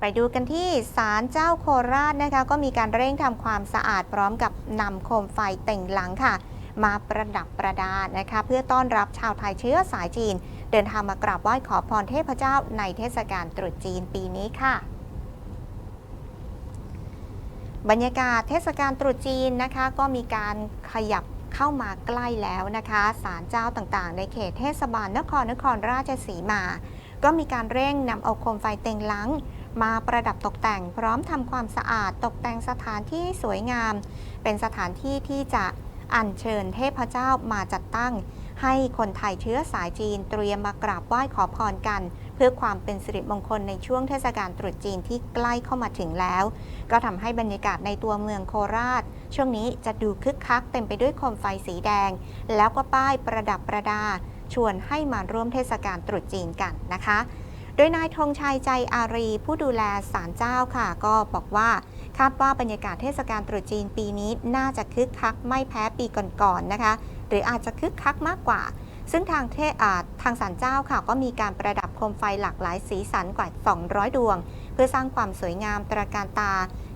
ไปดูกันที่ศาลเจ้าโคราชนะคะ ก็มีการเร่งทำความสะอาดพร้อมกับนำโคมไฟเต่งหลังค่ะ มาประดับประดานะคะ เพื่อต้อนรับชาวไทยเชื้อสายจีน เดินทางมากราบไหว้ขอพรเทพเจ้าในเทศกาลตรุษจีนปีนี้ค่ะบรรยากาศเทศกาลตรุษจีนนะคะ ก็มีการขยับเข้ามาใกล้แล้วนะคะศาลเจ้าต่างๆ ในเขตเทศบาลนครนครราชสีมา ก็มีการเร่งนำเอาโคมไฟเต็งหลัง มาประดับตกแต่ง พร้อมทำความสะอาดตกแต่งสถานที่สวยงาม เป็นสถานที่ที่จะอัญเชิญเทพเจ้ามาจัดตั้ง ให้คนไทยเชื้อสายจีนเตรียมมากราบไหว้ขอพรกัน เพื่อความเป็นสิริมงคลในช่วงเทศกาลตรุษจีนที่ใกล้เข้ามาถึงแล้ว ก็ทำให้บรรยากาศในตัวเมืองโคราช ช่วงนี้จะดูคึกคักเต็มไปด้วยโคมไฟสีแดง แล้วก็ป้ายประดับประดา ชวนให้มาร่วมเทศกาลตรุษจีนกันนะคะ ดยนายธงชัยใจอารี ผู้ดูแลศาลเจ้าค่ะ ก็บอกว่าคาดว่าบรรยากาศเทศกาลตรุษจีนปีนี้น่าจะคึกคักไม่แพ้ปีก่อนๆนะคะ หรืออาจจะคึกคักมากกว่า ซึ่งทางเททางศาลเจ้าค่ะ ก็มีการประดับโคมไฟหลากหลายสีสันกว่า 200 ดวง เพื่อสร้างความสวยงามตระการตา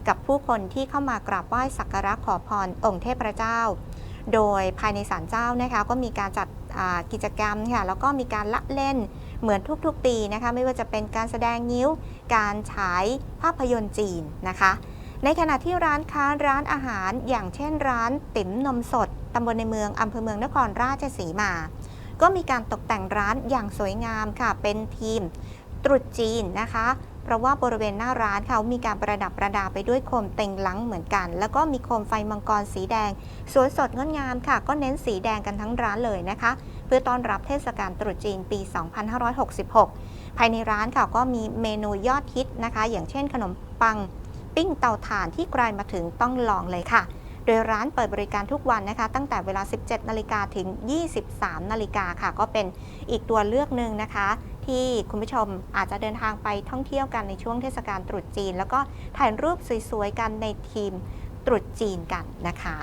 กับผู้คนที่เข้ามากราบไหว้สักการะขอพรองค์เทพเจ้า โดยภายในศาลเจ้านะคะก็มีการจัดกิจกรรมค่ะแล้วก็มีการละเล่น เหมือนทุกๆปีนะคะ ไม่ว่าจะเป็นการแสดงนิ้ว การฉายภาพยนตร์จีนนะคะ ในขณะที่ร้านค้าร้านอาหาร อย่างเช่นร้านติ๋มนมสดตำบลในเมืองอำเภอเมืองนครราชสีมา ก็มีการตกแต่งร้านอย่างสวยงามค่ะ เป็นทีมตรุษจีนนะคะ เพราะว่าบริเวณหน้าร้านเขามีการประดับประดาไปด้วยโคมเต็งหลังเหมือนกัน แล้วก็มีโคมไฟมังกรสีแดง สวยสดงดงามค่ะ ก็เน้นสีแดงกันทั้งร้านเลยนะคะ พื่อต้อนรับเทศกาลตรุษจีนปี 2566 ภายในร้านค่ะก็มีเมนูยอดฮิตนะคะ อย่างเช่นขนมปังปิ้งเตาถ่านที่ใครมาถึงต้องลองเลยค่ะ โดยร้านเปิดบริการทุกวันนะคะ ตั้งแต่เวลา 17 นาฬิกาถึง 23 นาฬิกาค่ะ ก็เป็นอีกตัวเลือกหนึ่งนะคะ ที่คุณผู้ชมอาจจะเดินทางไปท่องเที่ยวกันในช่วงเทศกาลตรุษจีน แล้วก็ถ่ายรูปสวยๆกันในทีมตรุษจีนกันนะคะ